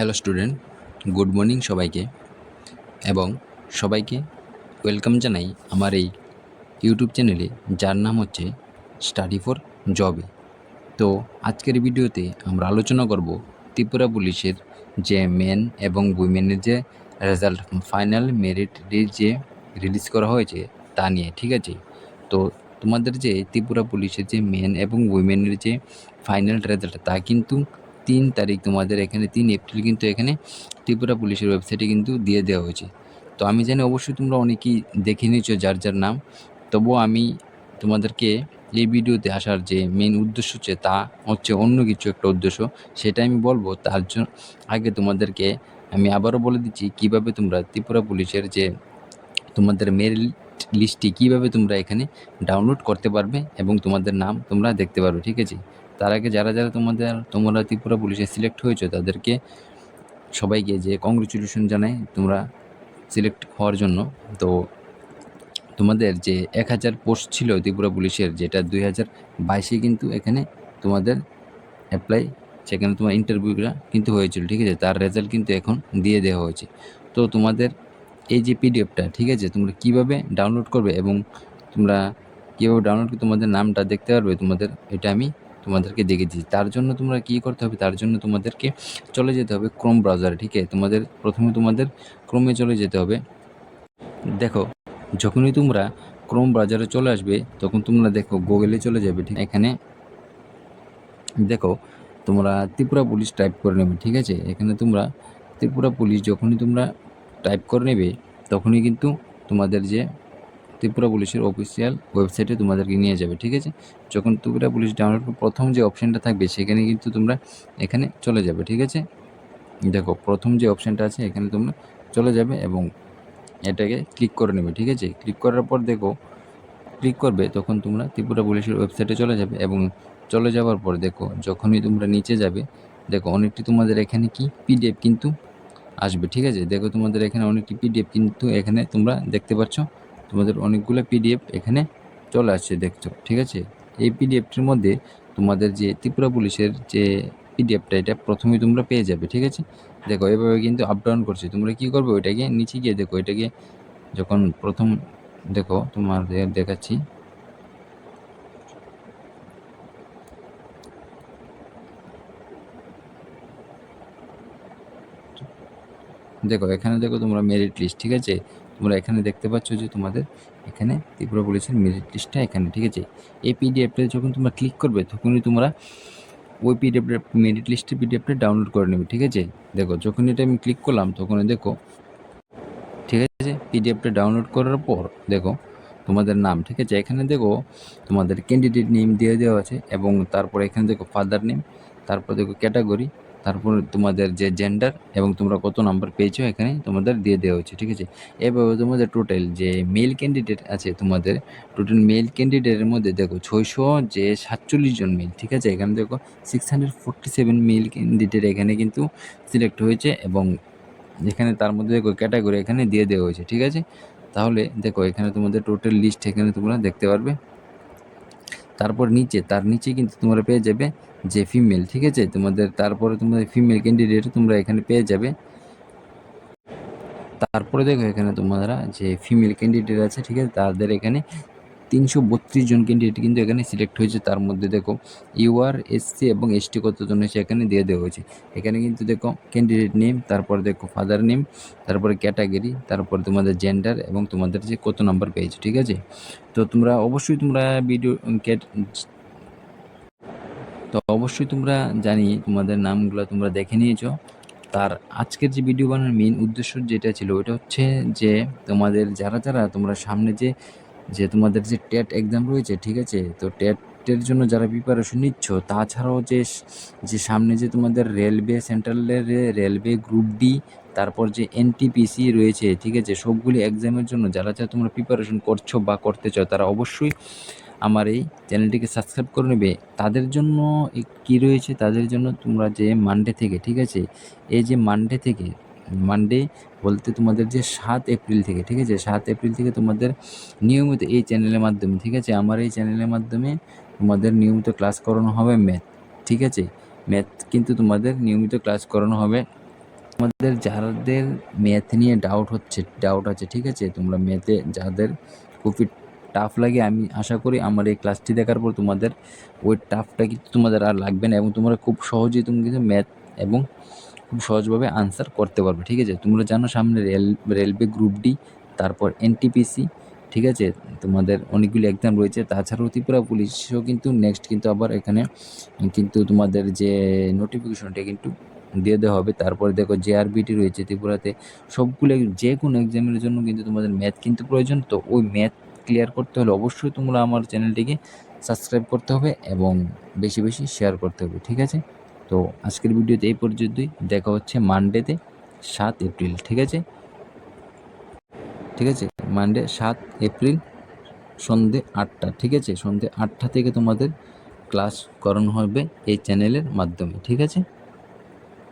Hello student, good morning সবাইকে। এবং সবাইকে ওয়েলকাম জানাই আমার এই ইউটিউব চ্যানেলে, যার নাম হচ্ছে স্টাডি ফর জবে তো আজকের ভিডিওতে আমরা আলোচনা করব ত্রিপুরা পুলিশের যে মেন এবং উইমেনের যে রেজাল্ট ফাইনাল মেরিট যে রিলিজ করা হয়েছে তা নিয়ে, ঠিক আছে? তো তোমাদের যে ত্রিপুরা পুলিশের যে মেন এবং উইমেনের যে ফাইনাল রেজাল্ট তা কিন্তু তিন তারিখ তোমাদের এখানে, তিন এপ্রিল কিন্তু এখানে ত্রিপুরা পুলিশের ওয়েবসাইটে কিন্তু দিয়ে দেওয়া হয়েছে। তো আমি জানি অবশ্যই তোমরা অনেকেই দেখে নিয়েছো যার যার নাম। তবুও আমি তোমাদেরকে এই ভিডিওতে আসার যে মেন উদ্দেশ্য হচ্ছে, তা হচ্ছে অন্য কিছু একটা উদ্দেশ্য। সেটা আমি বলব। তার জন্য আগে তোমাদেরকে আমি আবারও বলে দিচ্ছি, কীভাবে তোমরা ত্রিপুরা পুলিশের যে তোমাদের মেরিট লিস্টটি কীভাবে তোমরা এখানে ডাউনলোড করতে পারবে এবং তোমাদের নাম তোমরা দেখতে পারবে, ঠিক আছে? তার আগে যারা যারা তোমাদের, তোমরা ত্রিপুরা পুলিশে সিলেক্ট হয়েছো, তাদেরকে সবাইকে যে কংগ্রেচুলেশন জানাই তোমরা সিলেক্ট হওয়ার জন্য। তো তোমাদের যে এক হাজার পোস্ট ছিল ত্রিপুরা পুলিশের, যেটা দুই হাজার বাইশে কিন্তু এখানে তোমাদের অ্যাপ্লাই সেখানে তোমার ইন্টারভিউটা কিন্তু হয়েছিল, ঠিক আছে? তার রেজাল্ট কিন্তু এখন দিয়ে দেওয়া হয়েছে। তো তোমাদের এই যে পিডিএফটা ঠিক আছে? তোমরা কীভাবে ডাউনলোড করবে এবং তোমরা কীভাবে ডাউনলোড করে তোমাদের নামটা দেখতে পারবে, তোমাদের এটা আমি তোমাদেরকে দেখে দিচ্ছি। তার জন্য তোমরা কী করতে হবে? তার জন্য তোমাদেরকে চলে যেতে হবে ক্রোম ব্রাউজারে ঠিক আছে? তোমাদের প্রথমে তোমাদের ক্রোমে চলে যেতে হবে। দেখো, যখনই তোমরা ক্রোম ব্রাউজারে চলে আসবে, তখন তোমরা দেখো গুগলে চলে যাবে, ঠিক এখানে দেখো, তোমরা ত্রিপুরা পুলিশ টাইপ করে নেবে, ঠিক আছে? এখানে তোমরা ত্রিপুরা পুলিশ, যখনই তোমরা টাইপ করে নেবে, তখনই কিন্তু তোমাদের যে ত্রিপুরা পুলিশের অফিসিয়াল ওয়েবসাইটে তোমাদেরকে নিয়ে যাবে, ঠিক আছে? যখন ত্রিপুরা পুলিশ ডাউনলোড প্রথম যে অপশানটা থাকবে, সেখানে কিন্তু তোমরা এখানে চলে যাবে, ঠিক আছে? দেখো, প্রথম যে অপশানটা আছে, এখানে তোমরা চলে যাবে এবং এটাকে ক্লিক করে নেবে, ঠিক আছে? ক্লিক করার পর দেখো ক্লিক করবে, তখন তোমরা ত্রিপুরা পুলিশের ওয়েবসাইটে চলে যাবে এবং চলে যাওয়ার পর দেখো, যখনই তোমরা নিচে যাবে, দেখো, অনেকটি তোমাদের এখানে কি পিডিএফ কিন্তু আসবে, ঠিক আছে? দেখো তোমাদের এখানে অনেকটি পিডিএফ কিন্তু এখানে তোমরা দেখতে পাচ্ছ। তোমাদের অনেকগুলো পিডিএফ এখানে চলে আসছে, দেখছ, ঠিক আছে? এই পিডিএফটির মধ্যে তোমাদের যে ত্রিপুরা পুলিশের যে পিডিএফটা এটা প্রথমেই তোমরা পেয়ে যাবে, ঠিক আছে? দেখো, এভাবে কিন্তু আপ ডাউন করছে। তোমরা কী করবে? ওইটাকে নিচে গিয়ে দেখো এটাকে যখন প্রথম দেখো তোমার দেখাচ্ছি। দেখো, এখানে দেখো তোমরা মেরিট লিস্ট ঠিক আছে? তোমরা এখানে দেখতে পাচ্ছ যে তোমাদের এখানে ত্রিপুরা পুলিশের মেরিট লিস্টটা এখানে, ঠিক আছে? এই পিডিএফটা যখন তোমরা ক্লিক করবে, তখনই তোমরা ওই পিডিএফটা মেরিট লিস্টের পিডিএফটা ডাউনলোড করে নেবে, ঠিক আছে? দেখো যখন এটা আমি ক্লিক করলাম তখন দেখো, ঠিক আছে? পিডিএফটা ডাউনলোড করার পর, দেখো, তোমাদের নাম, ঠিক আছে? এখানে দেখো, তোমাদের ক্যান্ডিডেট নেম দিয়ে দেওয়া আছে এবং তারপর এখানে দেখো ফাদার নেম তারপর দেখো ক্যাটাগরি তারপর তোমাদের যে জেন্ডার এবং তোমরা কত নাম্বার পেয়েছ এখানে তোমাদের দিয়ে দেওয়া হচ্ছে ঠিক আছে? এভাবে তোমাদের টোটাল যে মেল ক্যান্ডিডেট আছে তোমাদের টোটাল মেল ক্যান্ডিডেটের মধ্যে দেখো ছয়শো যে সাতচল্লিশ জন মেল ঠিক আছে? এখানে দেখো six hundred forty seven male candidate এখানে কিন্তু সিলেক্ট হয়েছে এবং এখানে তার মধ্যে দেখো ক্যাটাগরি এখানে দিয়ে দেওয়া হয়েছে, ঠিক আছে? তাহলে দেখো এখানে তোমাদের টোটাল লিস্ট এখানে তোমরা দেখতে পারবে। তারপর নিচে, তার নিচে কিন্তু তোমরা পেয়ে যাবে যে ফিমেল ঠিক আছে? তোমাদের তারপরে তোমাদের ফিমেল ক্যান্ডিডেট তোমরা এখানে পেয়ে যাবে। তারপরে দেখো এখানে তোমরা যে ফিমেল ক্যান্ডিডেট আছে, ঠিক আছে? তাদের এখানে তিনশো বত্রিশ জন ক্যান্ডিডেট কিন্তু এখানে সিলেক্ট হয়েছে। তার মধ্যে দেখো ইউআর এসসি এবং এসটি কতজন হয়েছে এখানে দিয়ে দেওয়া হয়েছে। এখানে কিন্তু দেখো ক্যান্ডিডেট নেম তারপর দেখো ফাদার নেম তারপরে ক্যাটাগরি তারপর তোমাদের জেন্ডার এবং তোমাদের যে কত নাম্বার পেয়েছে, ঠিক আছে? তো তোমরা অবশ্যই তোমরা ভিডিও ক্যাট তো অবশ্যই তোমরা জানি তোমাদের নামগুলো তোমরা দেখে নিয়েছো। তার আজকের যে ভিডিও বানানোর মেন উদ্দেশ্য যেটা ছিল, ওটা হচ্ছে যে তোমাদের যারা যারা তোমরা সামনে যে যে তোমাদের যে টেট এক্সাম রয়েছে, ঠিক আছে? তো টেটের জন্য যারা প্রিপারেশন নিচ্ছ, তাছাড়াও যে যে সামনে যে তোমাদের রেলওয়ে সেন্ট্রালের রেলওয়ে গ্রুপ ডি তারপর যে এনটিপিসি রয়েছে, ঠিক আছে? সবগুলি এক্সামের জন্য যারা যারা তোমরা প্রিপারেশন করছ বা করতে চাও, তারা অবশ্যই আমার এই চ্যানেলটিকে সাবস্ক্রাইব করে নেবে। তাদের জন্য কী রয়েছে? তাদের জন্য তোমরা যে মানডে থেকে, ঠিক আছে? এই যে মানডে থেকে মানডে বলতে তোমাদের যে সাত এপ্রিল থেকে, ঠিক আছে? সাত এপ্রিল থেকে তোমাদের নিয়মিত এই চ্যানেলের মাধ্যমে, ঠিক আছে? আমার এই চ্যানেলের মাধ্যমে তোমাদের নিয়মিত ক্লাস করানো হবে ম্যাথ, ঠিক আছে? ম্যাথ কিন্তু তোমাদের নিয়মিত ক্লাস করানো হবে। তোমাদের যাদের ম্যাথ নিয়ে ডাউট হচ্ছে ডাউট আছে, ঠিক আছে? তোমরা ম্যাথে যাদের খুবই টাফ লাগে, আমি আশা করি আমার এই ক্লাসটি দেখার পর তোমাদের ওই টাফটা কিন্তু তোমাদের আর লাগবে না এবং তোমরা খুব সহজেই তুমি কিন্তু ম্যাথ এবং খুব সহজভাবে আনসার করতে পারবে, ঠিক আছে? তোমরা জানো সামনে রেল, রেলওয়ে গ্রুপ ডি তারপর এনটিপিসি ঠিক আছে? তোমাদের অনেকগুলি এক্সাম রয়েছে, তাছাড়াও ত্রিপুরা পুলিশও কিন্তু নেক্সট কিন্তু আবার এখানে কিন্তু তোমাদের যে নোটিফিকেশনটা কিন্তু দিয়ে দেওয়া হবে। তারপরে দেখো জেআরবিটি রয়েছে ত্রিপুরাতে, সবগুলো যে কোনো এক্সামের জন্য কিন্তু তোমাদের ম্যাথ কিন্তু প্রয়োজন। তো ওই ম্যাথ ক্লিয়ার করতে হলে অবশ্যই তোমরা আমার চ্যানেলটিকে সাবস্ক্রাইব করতে হবে এবং বেশি বেশি শেয়ার করতে হবে, ঠিক আছে? তো আজকের ভিডিওতে এই পর্যন্তই। দেখা হচ্ছে মানডেতে সাত এপ্রিল, ঠিক আছে? ঠিক আছে? মানডে সাত এপ্রিল, সন্ধে আটটা, ঠিক আছে? সন্ধে আটটা থেকে তোমাদের ক্লাস করানো হবে এই চ্যানেলের মাধ্যমে, ঠিক আছে?